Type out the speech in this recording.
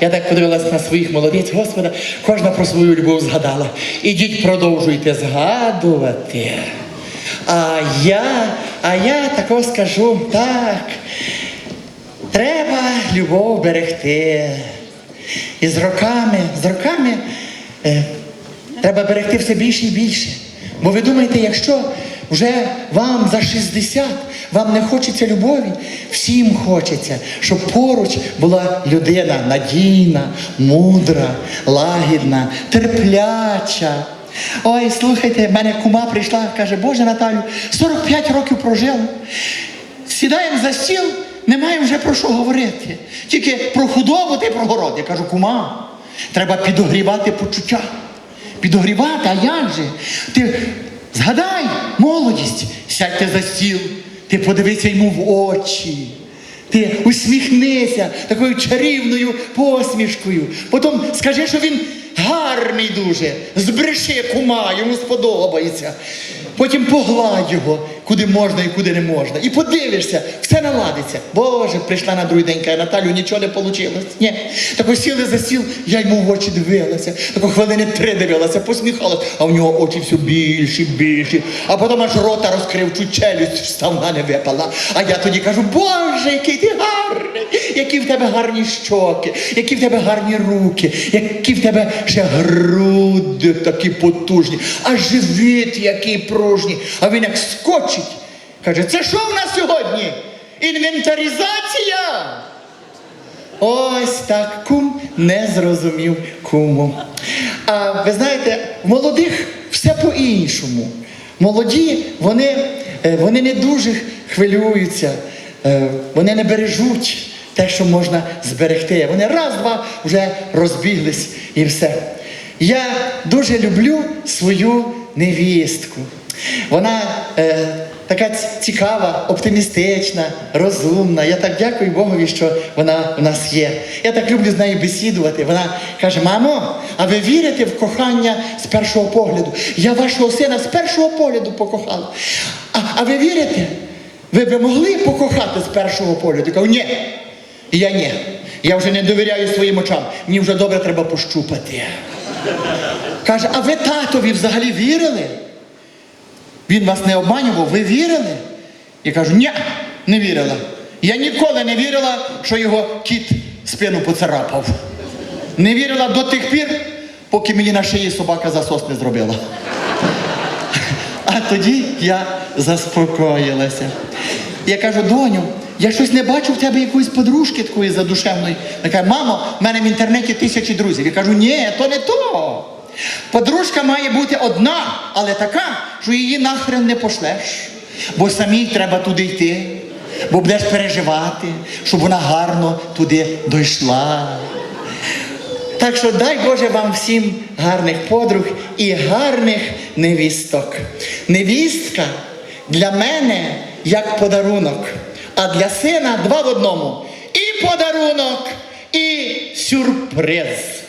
Я так подивилась на своїх молодець, Господа, кожна про свою любов згадала. Ідіть, продовжуйте згадувати. А я, а я тако скажу так. Треба любов берегти. І з роками, з роками е, треба берегти все більше і більше. Бо ви думаєте, якщо вже вам за 60, вам не хочеться любові, всім хочеться, щоб поруч була людина надійна, мудра, лагідна, терпляча. Ой, слухайте, в мене кума прийшла, каже, Боже Наталю, 45 років прожила. Сідаємо за стіл, не маємо вже про що говорити. Тільки про худобу та й про город. Я кажу, кума, треба підогрівати почуття. Підогрівати, а як же? Ти згадай молодість, сядьте за стіл, ти подивися йому в очі. Ти усміхнися такою чарівною посмішкою. Потім скажи, що він гарний дуже, збреши кума, йому сподобається. Потім погладь його, куди можна і куди не можна. І подивишся, все наладиться. Боже, прийшла на другий день, каже, Наталю, нічого не вийшло. Ні. Так сіли за стіл, я йому в очі дивилася. Тако хвилини три дивилася, посміхалась, а в нього очі все більші, більші. А потім аж рота розкрив, чуть челюсть вставна не випала. А я тоді кажу, Боже, який ти гарний, які в тебе гарні щоки, які в тебе гарні руки, які в тебе ще груди такі потужні, а живіт який пружній. А він як скочить. Каже, це що в нас сьогодні? Інвентаризація? Ось так кум не зрозумів куму. А ви знаєте, в молодих все по-іншому. Молоді, вони, е, вони не дуже хвилюються, е, вони не бережуть те, що можна зберегти. Вони раз-два вже розбіглись і все. Я дуже люблю свою невістку. Вона е, така цікава, оптимістична, розумна. Я так дякую Богові, що вона у нас є. Я так люблю з нею бесідувати. Вона каже: мамо, а ви вірите в кохання з першого погляду? Я вашого сина з першого погляду покохала. А, а ви вірите? Ви би могли покохати з першого погляду? Я кажу, ні. І я ні. Я вже не довіряю своїм очам. Мені вже добре треба пощупати. Каже, а ви татові взагалі вірили? Він вас не обманював, ви вірили? Я кажу, ні, не вірила. Я ніколи не вірила, що його кіт спину поцарапав. Не вірила до тих пір, поки мені на шиї собака засос не зробила. А тоді я заспокоїлася. Я кажу, доню, я щось не бачу в тебе якоїсь подружки такої задушевної. Вона каже, мамо, в мене в інтернеті тисячі друзів. Я кажу, ні, то не то. Подружка має бути одна, але така, що її нахрен не пошлеш. Бо самій треба туди йти, бо будеш переживати, щоб вона гарно туди дійшла. Так що дай Боже вам всім гарних подруг і гарних невісток. Невістка для мене як подарунок, а для сина два в одному. І подарунок, і сюрприз.